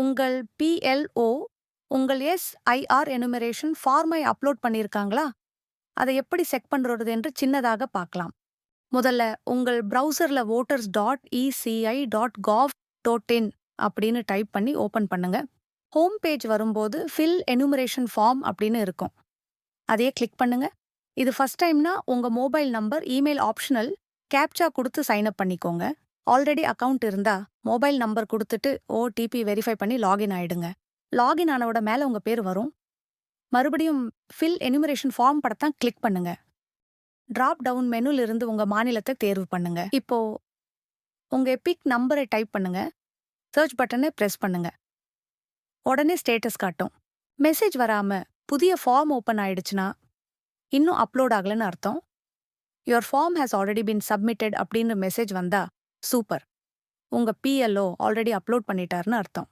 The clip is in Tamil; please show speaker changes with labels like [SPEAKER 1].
[SPEAKER 1] உங்கள் பிஎல்ஓ உங்கள் எஸ்ஐஆர் எனுமரேஷன் ஃபார்மை அப்லோட் பண்ணியிருக்காங்களா அதை எப்படி செக் பண்றது என்று சின்னதாக பார்க்கலாம். முதல்ல உங்கள் ப்ரௌசரில் voters dot ECI dot gov dot in அப்படின்னு டைப் பண்ணி ஓபன் பண்ணுங்க. ஹோம் பேஜ் வரும்போது ஃபில் எனுமரேஷன் ஃபார்ம் அப்படின்னு இருக்கும். அதையே கிளிக் பண்ணுங்க. இது ஃபர்ஸ்ட் டைம்னா உங்க mobile number email optional captcha கொடுத்து சைன் அப் பண்ணிக்கோங்க. ஆல்ரெடி அக்கவுண்ட் இருந்தா மொபைல் நம்பர் கொடுத்துட்டு ஓடிபி வெரிஃபை பண்ணி லாகின் ஆயிடுங்க. லாகின் ஆனவோட மேல உங்க பேர் வரும். மறுபடியும் ஃபில் எனிமரேஷன் ஃபார்ம் படத்தான் கிளிக் பண்ணுங்க. டிராப் டவுன் மெனுல இருந்து உங்க மாநிலத்தை தேர்வு பண்ணுங்க. இப்போ உங்க எபிக் நம்பரை டைப் பண்ணுங்க. சர்ச் பட்டனை ப்ரெஸ் பண்ணுங்க. உடனே ஸ்டேட்டஸ் காட்டும். மெசேஜ் வராம புதிய ஃபார்ம் ஓபன் ஆயிடுச்சுன்னா இன்னும் அப்லோட் ஆகலைன்னு அர்த்தம். Your form has already been submitted அப்படின்னு மெசேஜ் வந்தா சூப்பர். உங்க பிஎல்ஓ ஆல்ரெடி அப்லோட் பண்ணிட்டாருன்னு அர்த்தம்.